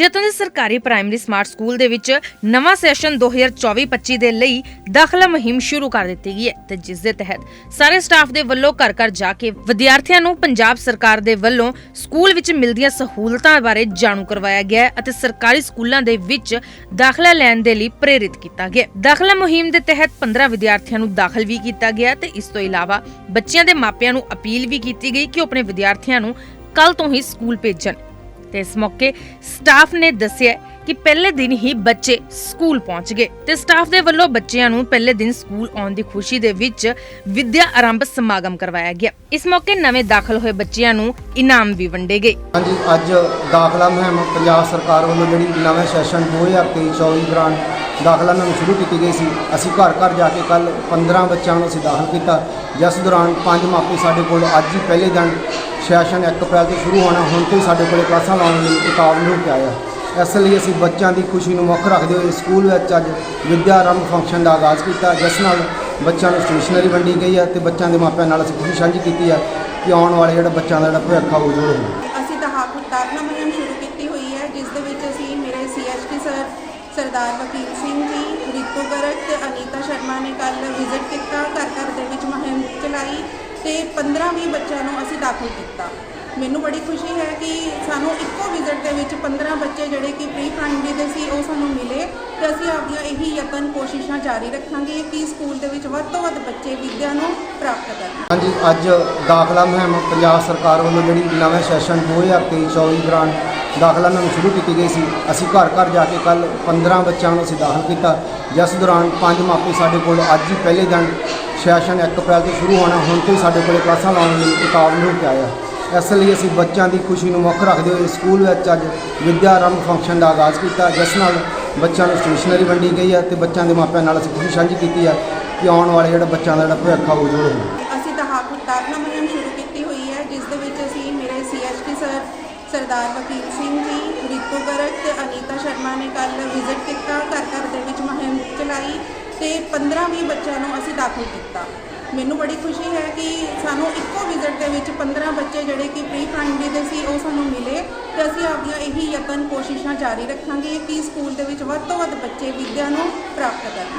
ਜਤਨ ਦੇ ਸਰਕਾਰੀ ਪ੍ਰਾਇਮਰੀ ਸਮਾਰਟ ਸਕੂਲ ਦੇ ਵਿੱਚ ਨਵਾਂ ਸੈਸ਼ਨ 2024-25 ਦੇ ਲਈ ਦਾਖਲਾ ਮੁਹਿੰਮ ਸ਼ੁਰੂ ਕਰ ਦਿੱਤੀ ਗਈ ਹੈ ਤੇ ਜਿਸ ਦੇ ਤਹਿਤ ਸਾਰੇ ਸਟਾਫ ਦੇ ਵੱਲੋਂ ਘਰ ਘਰ ਜਾ ਕੇ ਵਿਦਿਆਰਥੀਆਂ ਨੂੰ ਪੰਜਾਬ ਸਰਕਾਰ ਦੇ ਵੱਲੋਂ ਸਕੂਲ ਵਿੱਚ ਮਿਲਦੀਆਂ ਸਹੂਲਤਾਂ ਬਾਰੇ ਜਾਣੂ ਕਰਵਾਇਆ ਗਿਆ ਹੈ ਅਤੇ ਸਰਕਾਰੀ ਸਕੂਲਾਂ ਦੇ ਵਿੱਚ ਦਾਖਲਾ ਲੈਣ ਦੇ ਲਈ ਪ੍ਰੇਰਿਤ ਕੀਤਾ ਗਿਆ ਦਾਖਲਾ ਮੁਹਿੰਮ ਦੇ ਤਹਿਤ 15 ਵਿਦਿਆਰਥੀਆਂ ਨੂੰ ਦਾਖਲ ਵੀ ਕੀਤਾ ਗਿਆ ਤੇ ਇਸ ਤੋਂ ਇਲਾਵਾ ਬੱਚਿਆਂ ਦੇ ਮਾਪਿਆਂ ਨੂੰ ਅਪੀਲ ਵੀ ਕੀਤੀ ਗਈ ਕਿ ਉਹ ਆਪਣੇ ਵਿਦਿਆਰਥੀਆਂ ਨੂੰ ਕੱਲ ਤੋਂ ਹੀ ਸਕੂਲ ਭੇਜਣ। ਤੇ ਇਸ ਮੌਕੇ ਸਟਾਫ ਨੇ ਦੱਸਿਆ ਕਿ ਪਹਿਲੇ ਦਿਨ ਹੀ ਬੱਚੇ ਸਕੂਲ ਪਹੁੰਚ ਗਏ ਤੇ ਸਟਾਫ ਦੇ ਵੱਲੋਂ ਬੱਚਿਆਂ ਨੂੰ ਪਹਿਲੇ ਦਿਨ ਸਕੂਲ ਆਉਣ ਦੀ ਖੁਸ਼ੀ ਦੇ ਵਿੱਚ ਵਿਦਿਆ ਆਰੰਭ ਸਮਾਗਮ ਕਰਵਾਇਆ ਗਿਆ। ਇਸ ਮੌਕੇ ਨਵੇਂ ਦਾਖਲ ਹੋਏ ਬੱਚਿਆਂ ਨੂੰ ਇਨਾਮ ਵੀ ਵੰਡੇ ਗਏ। ਹਾਂਜੀ, ਅੱਜ ਦਾਖਲਾ ਮੁਹਿੰਮ ਪੰਜਾਬ ਸਰਕਾਰ ਵੱਲੋਂ ਜਿਹੜੀ ਨਵੇਂ ਸੈਸ਼ਨ 2023-24 ਦੌਰਾਨ ਦਾਖਲਾ ਮੁਹਿੰਮ ਸ਼ੁਰੂ ਕੀਤੀ ਗਈ ਸੀ। ਅਸੀਂ ਘਰ ਘਰ ਜਾ ਕੇ ਕੱਲ 15 ਬੱਚਿਆਂ ਨੂੰ ਅਸੀਂ ਦਾਖਲ ਕੀਤਾ। ਜਿਸ ਦੌਰਾਨ ਪੰਜ ਮਾਪੇ ਸਾਡੇ ਕੋਲ ਅੱਜ ਹੀ ਪਹਿਲੇ ਦਿਨ ਸੈਸ਼ਨ 1 ਅਪ੍ਰੈਲ ਤੋਂ ਸ਼ੁਰੂ ਹੋਣਾ, ਹੁਣ ਤੋਂ ਹੀ ਸਾਡੇ ਕੋਲੇ ਕਲਾਸਾਂ ਲਾਉਣ ਲਈ ਉਤਾਵਲ ਹੋ ਕੇ ਆਇਆ ਇਸ ਲਈ ਅਸੀਂ ਬੱਚਿਆਂ ਦੀ ਖੁਸ਼ੀ ਨੂੰ ਮੁੱਖ ਰੱਖਦੇ ਹੋਏ ਸਕੂਲ ਵਿੱਚ ਅੱਜ ਵਿਦਿਆ ਆਰੰਭ ਫੰਕਸ਼ਨ ਦਾ ਆਗਾਜ਼ ਕੀਤਾ, ਜਿਸ ਨਾਲ ਬੱਚਿਆਂ ਨੂੰ ਸਟੇਸ਼ਨਰੀ ਵੰਡੀ ਗਈ ਹੈ ਤੇ ਬੱਚਿਆਂ ਦੇ ਮਾਪਿਆਂ ਨਾਲ ਅਸੀਂ ਖੁਸ਼ੀ ਸਾਂਝੀ ਕੀਤੀ ਹੈ ਕਿ ਆਉਣ ਵਾਲੇ ਜਿਹੜਾ ਬੱਚਿਆਂ ਦਾ ਜਿਹੜਾ ਭਵਿੱਖ ਆ ਉਹ ਉਜਵਲ ਹੋਵੇ। ਅਸੀਂ ਦਹਾਕ ਦਾਖਲਾ ਮੁਹਿੰਮ ਸ਼ੁਰੂ ਕੀਤੀ ਹੋਈ ਹੈ, ਜਿਸ ਦੇ ਵਿੱਚ ਅਸੀਂ ਮੇਰੇ ਸੀਐਸਟੀ ਸਰ ਸਰਦਾਰ ਵਕੀਲ ਸਿੰਘ ਜੀ, ਰੀਤੂ ਗਰਗ ਤੇ ਅਨੀਤਾ ਸ਼ਰਮਾ ਨੇ ਕੱਲ ਵਿਜ਼ਿਟ ਕੀਤਾ, ਘਰ ਘਰ ਦੇ ਵਿੱਚ ਮੁਹਿੰਮ ਚਲਾਈ ਤੇ 15-20 ਬੱਚਿਆਂ ਨੂੰ ਅਸੀਂ ਦਾਖਲ ਕੀਤਾ। ਮੈਨੂੰ ਬੜੀ ਖੁਸ਼ੀ ਹੈ ਕਿ ਸਾਨੂੰ ਇੱਕੋ ਵਿਜ਼ਿਟ ਦੇ ਵਿੱਚ 15 ਬੱਚੇ ਜਿਹੜੇ ਕਿ ਪ੍ਰੀ ਪ੍ਰਾਇਮਰੀ ਦੇ ਸੀ, ਉਹ ਸਾਨੂੰ ਮਿਲੇ ਤੇ ਅਸੀਂ ਆਪਦੀਆਂ ਇਹੀ ਯਤਨ ਕੋਸ਼ਿਸ਼ਾਂ ਜਾਰੀ ਰੱਖਾਂਗੇ ਕਿ ਸਕੂਲ ਦੇ ਵਿੱਚ ਵੱਧ ਤੋਂ ਵੱਧ ਬੱਚੇ ਵਿੱਦਿਆ ਨੂੰ ਪ੍ਰਾਪਤ ਕਰਨ। ਹਾਂਜੀ, ਅੱਜ ਦਾਖਲਾ ਮੁਹਿੰਮ ਪੰਜਾਬ ਸਰਕਾਰ ਵੱਲੋਂ ਜਿਹੜੀ ਨਵੇਂ ਸੈਸ਼ਨ 2023-24 ਦੌਰਾਨ ਦਾਖਲਾ ਮੁਹਿੰਮ ਸ਼ੁਰੂ ਕੀਤੀ ਗਈ ਸੀ। ਅਸੀਂ ਘਰ ਘਰ ਜਾ ਕੇ ਕੱਲ 15 ਬੱਚਿਆਂ ਨੂੰ ਅਸੀਂ ਦਾਖਲ ਕੀਤਾ। ਜਿਸ ਦੌਰਾਨ ਪੰਜ ਮਾਪੇ ਸਾਡੇ ਕੋਲ ਅੱਜ ਹੀ ਪਹਿਲੇ ਦਿਨ ਸੈਸ਼ਨ 1 ਅਪ੍ਰੈਲ ਤੋਂ ਸ਼ੁਰੂ ਹੋਣਾ, ਹੁਣ ਤੋਂ ਹੀ ਸਾਡੇ ਕੋਲ ਕਲਾਸਾਂ ਲਾਉਣ ਲਈ ਉਤਾਵਲ ਹੋ ਕੇ ਆਇਆ ਇਸ ਲਈ ਅਸੀਂ ਬੱਚਿਆਂ ਦੀ ਖੁਸ਼ੀ ਨੂੰ ਮੁੱਖ ਰੱਖਦੇ ਹੋਏ ਸਕੂਲ ਵਿੱਚ ਅੱਜ ਵਿਦਿਆ ਆਰੰਭ ਫੰਕਸ਼ਨ ਦਾ ਆਗਾਜ਼ ਕੀਤਾ, ਜਿਸ ਨਾਲ ਬੱਚਿਆਂ ਨੂੰ ਸਟੇਸ਼ਨਰੀ ਵੰਡੀ ਗਈ ਹੈ ਤੇ ਬੱਚਿਆਂ ਦੇ ਮਾਪਿਆਂ ਨਾਲ ਅਸੀਂ ਖੁਸ਼ੀ ਸਾਂਝੀ ਕੀਤੀ ਹੈ ਕਿ ਆਉਣ ਵਾਲੇ ਜਿਹੜਾ ਬੱਚਿਆਂ ਦਾ ਜਿਹੜਾ ਭਵਿੱਖ ਆ ਉਹ ਉਜਵਲ ਹੋਵੇ। ਅਸੀਂ ਦਹਾਕ ਦਾਖਲਾ ਮੁਹਿੰਮ ਸ਼ੁਰੂ ਕੀਤੀ ਹੋਈ ਹੈ, ਜਿਸ ਦੇ ਵਿੱਚ ਅਸੀਂ ਮੇਰੇ ਸੀਐਸਟੀ ਸਰ ਸਰਦਾਰ ਵਕੀਲ ਸਿੰਘ ਜੀ, ਰਿਤੂ ਗਰਗ ਤੇ ਅਨੀਤਾ ਸ਼ਰਮਾ ਨੇ ਕੱਲ ਵਿਜ਼ਿਟ ਕੀਤਾ, ਘਰ ਘਰ ਦੇ ਵਿੱਚ ਮੁਹਿੰਮ ਚਲਾਈ ਤੇ 15-20 ਬੱਚਿਆਂ ਨੂੰ ਅਸੀਂ ਦਾਖਲ ਕੀਤਾ। ਮੈਨੂੰ ਬੜੀ ਖੁਸ਼ੀ ਹੈ ਕਿ ਸਾਨੂੰ ਇੱਕੋ ਵਿਜ਼ਿਟ ਦੇ ਵਿੱਚ 15 ਬੱਚੇ ਜਿਹੜੇ ਕਿ ਪ੍ਰੀ ਪ੍ਰਾਇਮਰੀ ਦੇ ਸੀ, ਉਹ ਸਾਨੂੰ ਮਿਲੇ ਤੇ ਅਸੀਂ ਆਪਦੀਆਂ ਇਹੀ ਯਤਨ ਕੋਸ਼ਿਸ਼ਾਂ ਜਾਰੀ ਰੱਖਾਂਗੇ ਕਿ ਸਕੂਲ ਦੇ ਵਿੱਚ ਵੱਧ ਤੋਂ ਵੱਧ ਬੱਚੇ ਵਿੱਦਿਆ ਨੂੰ ਪ੍ਰਾਪਤ ਕਰਨ।